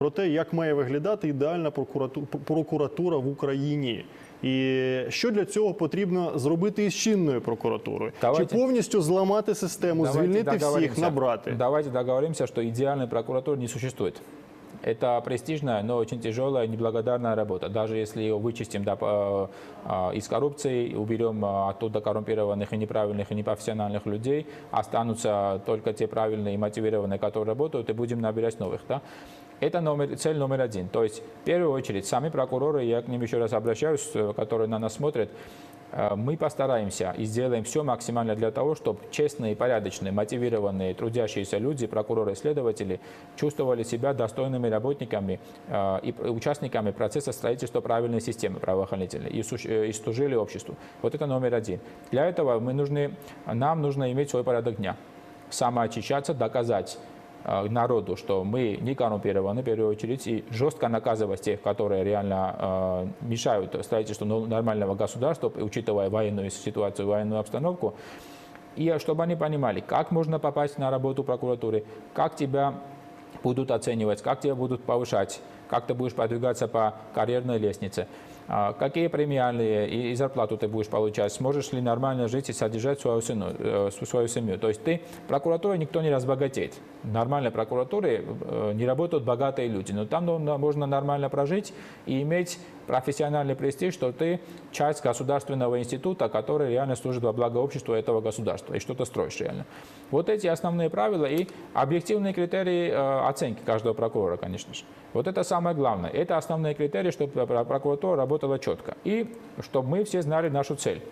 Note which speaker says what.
Speaker 1: про те, як має виглядати ідеальна прокурату- прокуратура в Україні. І що для цього потрібно зробити із чинною прокуратурою?
Speaker 2: Давайте-
Speaker 1: Чи повністю зламати систему, звільнити всіх, набрати?
Speaker 2: Давайте договоримося, що ідеальної прокуратури не существует. Это престижная, но очень тяжелая, неблагодарная работа. Даже если ее вычистим да, а, из коррупции, уберем а, оттуда коррумпированных и неправильных и непрофессиональных людей, останутся только те правильные и мотивированные, которые работают, и будем набирать новых. Да? Это номер, цель номер один. То есть, в первую очередь, сами прокуроры, я к ним еще раз обращаюсь, э, которые на нас смотрят, мы постараемся и сделаем все максимально для того, чтобы честные, порядочные, мотивированные, трудящиеся люди, прокуроры, следователи чувствовали себя достойными работниками э, и участниками процесса строительства правильной системы правоохранительной э, и служили обществу. Вот это номер один. Для этого мы нужны, нам нужно иметь свой порядок дня. Самоочищаться, доказать э, народу, что мы не коррумпированы, в первую очередь, и жестко наказывать тех, которые реально э, мешают строительству но- нормального государства, учитывая военную ситуацию, военную обстановку. И э, чтобы они понимали, как можно попасть на работу прокуратуры, как тебя будут оценивать, как тебя будут повышать, как ты будешь продвигаться по карьерной лестнице, какие премиальные и, и зарплату ты будешь получать, сможешь ли нормально жить и содержать свою, сыну, э, свою семью. То есть ты, прокуратура никто не разбогатеет. В нормальной прокуратуре э, не работают богатые люди, но там ну, можно нормально прожить и иметь профессиональный престиж, что ты часть государственного института, который реально служит во благо общества этого государства и что-то строишь реально. Вот эти основные правила и объективные критерии э, оценки каждого прокурора, конечно же. Вот это самое главное. Это основные критерии, чтобы про- прокуратура работала четко. И чтобы мы все знали нашу цель.